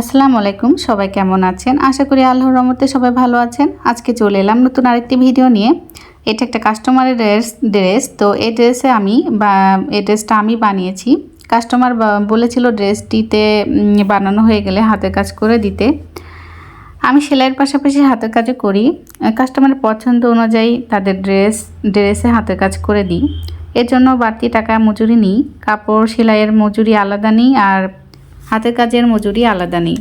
আসসালামু আলাইকুম, সবাই কেমন আছেন? আশা করি আল্লাহর রহমতে সবাই ভালো আছেন। আজকে চলে এলাম নতুন আরেকটি ভিডিও নিয়ে। এটা একটা কাস্টমারের ড্রেস ড্রেস তো এই ড্রেসে আমি বা, এই ড্রেসটা আমি বানিয়েছি। কাস্টমার বলেছিল ড্রেসটিতে বানানো হয়ে গেলে হাতের কাজ করে দিতে। আমি সেলাইয়ের পাশাপাশি হাতের কাজও করি। কাস্টমারের পছন্দ অনুযায়ী তাদের ড্রেস ড্রেসে হাতের কাজ করে দিই। এর জন্য বাড়তি টাকা মজুরি নিই। কাপড়, সেলাইয়ের মজুরি আলাদা নিই। আর হাতের কাজের মজুরি আলাদা নেই।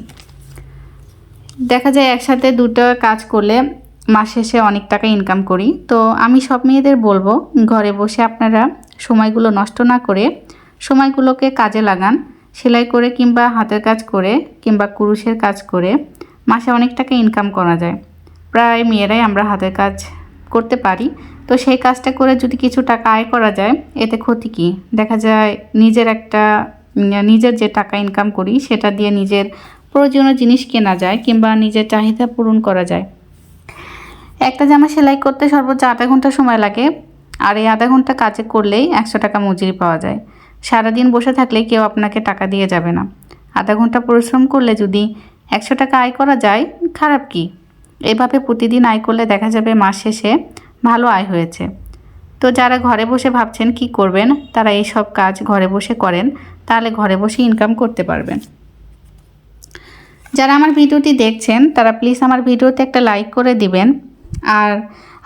দেখা যায় একসাথে দুটো কাজ করলে মাস শেষে অনেক টাকা ইনকাম করি। তো আমি সব মেয়েদের বলব, ঘরে বসে আপনারা সময়গুলো নষ্ট না করে সময়গুলোকে কাজে লাগান। সেলাই করে কিংবা হাতের কাজ করে কিংবা কুরুশের কাজ করে মাসে অনেক টাকা ইনকাম করা যায়। প্রায় মেয়েরাই আমরা হাতের কাজ করতে পারি। তো সেই কাজটা করে যদি কিছু টাকা আয় করা যায়, এতে ক্ষতি কী? দেখা যায় নিজের একটা নিজের যে টাকা ইনকাম করি, সেটা দিয়ে নিজের প্রয়োজনীয় জিনিস কেনা যায় কিংবা নিজের চাহিদা পূরণ করা যায়। একটা জামা সেলাই করতে সর্বোচ্চ আধা ঘণ্টা সময় লাগে, আর এই আধা ঘণ্টা কাজে করলেই একশো টাকা মজুরি পাওয়া যায়। সারাদিন বসে থাকলে কেউ আপনাকে টাকা দিয়ে যাবে না। আধা ঘণ্টা পরিশ্রম করলে যদি একশো টাকা আয় করা যায়, খারাপ কি? এভাবে প্রতিদিন আয় করলে দেখা যাবে মাস শেষে ভালো আয় হয়েছে। তো যারা ঘরে বসে ভাবছেন কি করবেন, তারা এই সব কাজ ঘরে বসে করেন, তাহলে ঘরে বসে ইনকাম করতে পারবেন। যারা আমার ভিডিওটি দেখছেন, তারা প্লিজ আমার ভিডিওতে একটা লাইক করে দিবেন, আর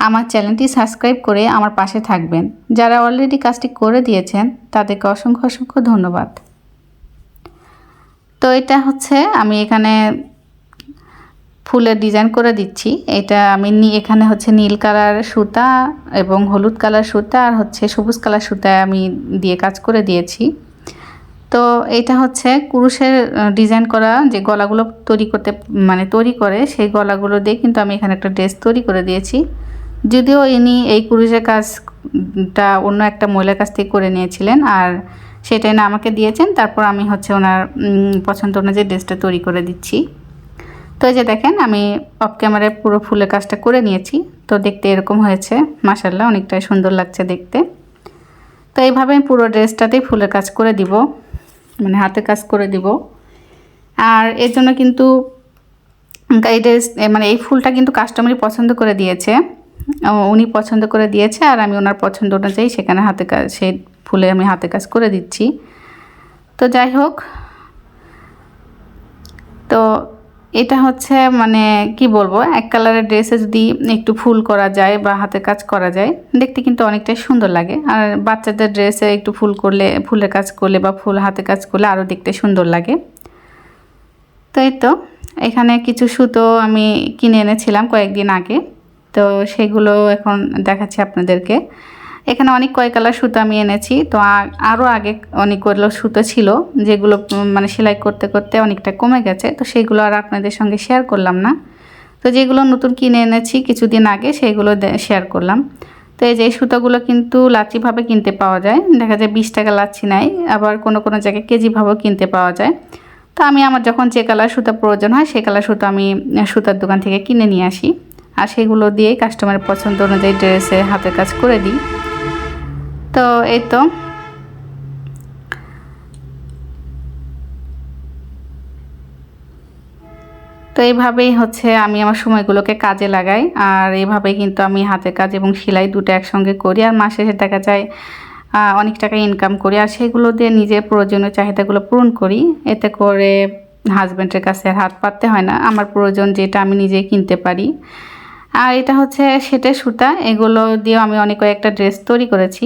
আমার চ্যানেলটি সাবস্ক্রাইব করে আমার পাশে থাকবেন। যারা অলরেডি কাজটি করে দিয়েছেন, তাদেরকে অসংখ্য অসংখ্য ধন্যবাদ। তো এটা হচ্ছে আমি এখানে ফুলের ডিজাইন করে দিচ্ছি। এটা আমি এখানে হচ্ছে নীল কালার সুতা এবং হলুদ কালার সুতা আর হচ্ছে সবুজ কালার সুতা আমি দিয়ে কাজ করে দিয়েছি। তো এটা হচ্ছে কুরুষের ডিজাইন করা যে গলাগুলো তৈরি করতে মানে তৈরি করে, সেই গলাগুলো দিয়ে কিন্তু আমি এখানে একটা ড্রেস তৈরি করে দিয়েছি। যদিও ইনি এই কুরুষের কাজটা অন্য একটা মহিলার কাছ থেকে করে নিয়েছিলেন আর সেটা এনে আমাকে দিয়েছেন, তারপর আমি হচ্ছে ওনার পছন্দ অনুযায়ী ড্রেসটা তৈরি করে দিচ্ছি। তো এই যে দেখেন, আমি অফ ক্যামেরায় পুরো ফুলের কাজটা করে নিয়েছি। তো দেখতে এরকম হয়েছে মাসাল্লাহ অনেকটাই সুন্দর লাগছে দেখতে। তো এইভাবে আমি পুরো ড্রেসটাতেই ফুলের কাজ করে দিব মানে হাতে কাজ করে দিব। আর এর জন্য কিন্তু এই ড্রেস মানে এই ফুলটা কিন্তু কাস্টমারই পছন্দ করে দিয়েছে। উনি পছন্দ করে দিয়েছে, আর আমি ওনার পছন্দ অনুযায়ী সেখানে হাতে কাজ, সেই ফুলে আমি হাতে কাজ করে দিচ্ছি। তো যাই হোক, তো এটা হচ্ছে মানে কি বলব, এক কালারের ড্রেসে যদি একটু ফুল করা যায় বা হাতের কাজ করা যায়, দেখতে কিন্তু অনেকটাই সুন্দর লাগে। আর বাচ্চাদের ড্রেসে একটু ফুল করলে, ফুলের কাজ করলে বা ফুল হাতে কাজ করলে আরও দেখতে সুন্দর লাগে। তো এই তো, এখানে কিছু সুতো আমি কিনে এনেছিলাম কয়েকদিন আগে। তো সেগুলো এখন দেখাচ্ছি আপনাদেরকে। এখানে অনেক কয় কালার সুতো আমি এনেছি। তো আরও আগে অনেকগুলো সুতো ছিল, যেগুলো মানে সেলাই করতে করতে অনেকটা কমে গেছে। তো সেগুলো আর আপনাদের সঙ্গে শেয়ার করলাম না। তো যেগুলো নতুন কিনে এনেছি কিছুদিন আগে, সেগুলো শেয়ার করলাম। তো এই যে সুতোগুলো কিন্তু লাচিভাবে কিনতে পাওয়া যায়। দেখা যায় বিশ টাকা লাচ্ছি নেয়, আবার কোনো কোনো জায়গায় কেজিভাবেও কিনতে পাওয়া যায়। তো আমি আমার যখন যে কালার সুতা প্রয়োজন হয় সেই কালার সুতো আমি সুতার দোকান থেকে কিনে নিয়ে আসি। আর সেগুলো দিয়েই কাস্টমারের পছন্দ অনুযায়ী ড্রেসে হাতের কাজ করে দিই। তো এই তো। তো এইভাবেই হচ্ছে আমি আমার সময়গুলোকে কাজে লাগাই, আর এইভাবেই কিন্তু আমি হাতের কাজ এবং সেলাই দুটো একসঙ্গে করি, আর মাসে শেষে দেখা যায় অনেক টাকা ইনকাম করি, আর সেগুলো দিয়ে নিজের প্রয়োজনীয় চাহিদাগুলো পূরণ করি। এতে করে হাজব্যান্ডের কাছে হাত পাততে হয় না, আমার প্রয়োজন যেটা আমি নিজেই কিনতে পারি। আর এটা হচ্ছে সেটের সুতা, এগুলো দিয়েও আমি অনেক কয়েকটা ড্রেস তৈরি করেছি।